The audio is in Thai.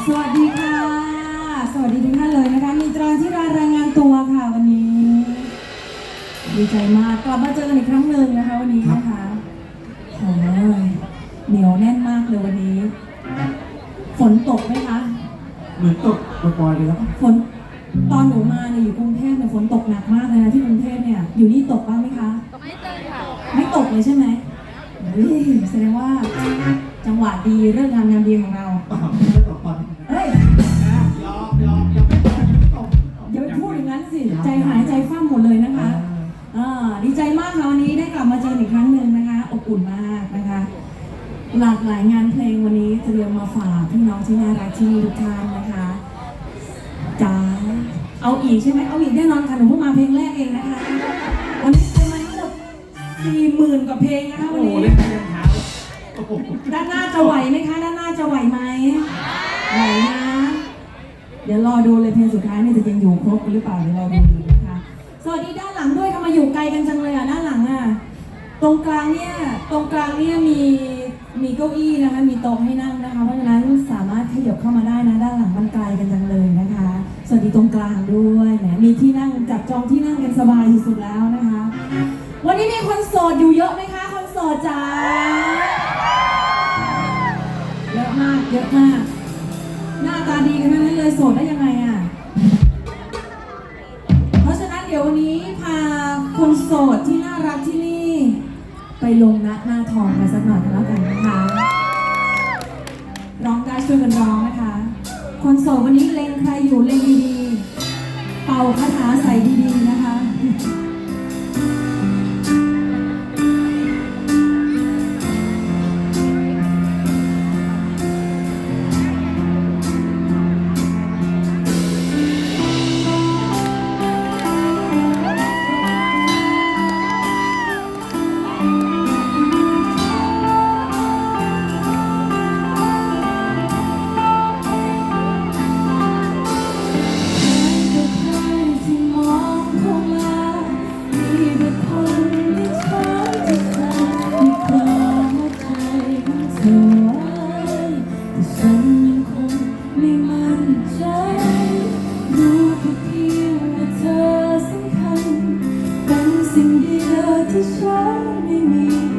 สวัสดีค่ะ สวัสดีทุกท่านเลยนะคะ มีตราที่รารายงานตัวค่ะวันนี้ ดีใจมากกลับมาเจอกันอีกครั้งหนึ่งนะคะวันนี้นะคะโอ้ยเหนียวแน่นมากเลยวันนี้ ฝนตกไหมคะ เหมือนตกปล่อยๆเลยครับฝนตอนหนูมาเนี่ยอยู่กรุงเทพเนี่ยฝนตกหนักมากเลยนะที่กรุงเทพเนี่ย อยู่นี่ตกบ้างไหมคะ ไม่ตกค่ะ ไม่ตกเลยใช่ไหมเฮ้ยแสดงว่าจังหวะดีเรื่องงามยามดีของเรา ไม่ตกก่อนเฮ้ย ใจหายใจฟ้าหมดเลยนะคะอ่าดีใจมากค่ะวันนี้ได้กลับมาเจออีกครั้งหนึ่งนะคะอบอุ่นมากนะคะ หลากหลายงานเพลงวันนี้เตรียมมาฝากพี่น้องที่น่ารักที่นี่ทุกท่านนะคะจ้าเอาอีกใช่ไหมเอาอีกแน่นอนค่ะหนูเพิ่งมาเพลงแรกเองนะคะวันนี้เตรียมมาทั้งหมดสี่หมื่นกว่าเพลงนะคะโอ้วันโหนี้เล่นกันยันเช้าโอ้โหด้านหน้าจะไหวไหมคะ ด้านหน้าจะไหวไหมไหวนะ เดี๋ยวรอดูเลยเพลงสุดท้ายเนี่ยจะยังอยู่ครบหรือเปล่าเดี๋ยวรอดูนะคะ สวัสดีด้านหลังด้วยทำไมอยู่ไกลกันจังเลยอะด้านหลังอะ ตรงกลางเนี่ยตรงกลางเนี่ยมีมีเก้าอี้นะคะ มีโต๊ะให้นั่งนะคะ เพราะฉะนั้นสามารถขยับเข้ามาได้นะ ด้านหลังมันไกลกันจังเลยนะคะ สวัสดีตรงกลางด้วยแหมมีที่นั่งจับจองที่นั่งกันสบายสุดๆแล้วนะคะ วันนี้มีคนโสดอยู่เยอะไหมคะคนโสดจ้าเยอะมากเยอะมาก หน้าตาดีกันทั้งนั้นเลยโสดได้ยังไงอะ ลงนะหน้าทองกันสักหน่อยกันแล้วกันนะคะร้องได้ช่วยกันร้องนะคะ คนโสดวันนี้เล็งใครอยู่เล็งดีๆ เป่าคาถาใส่ดีๆนะคะ It's only me.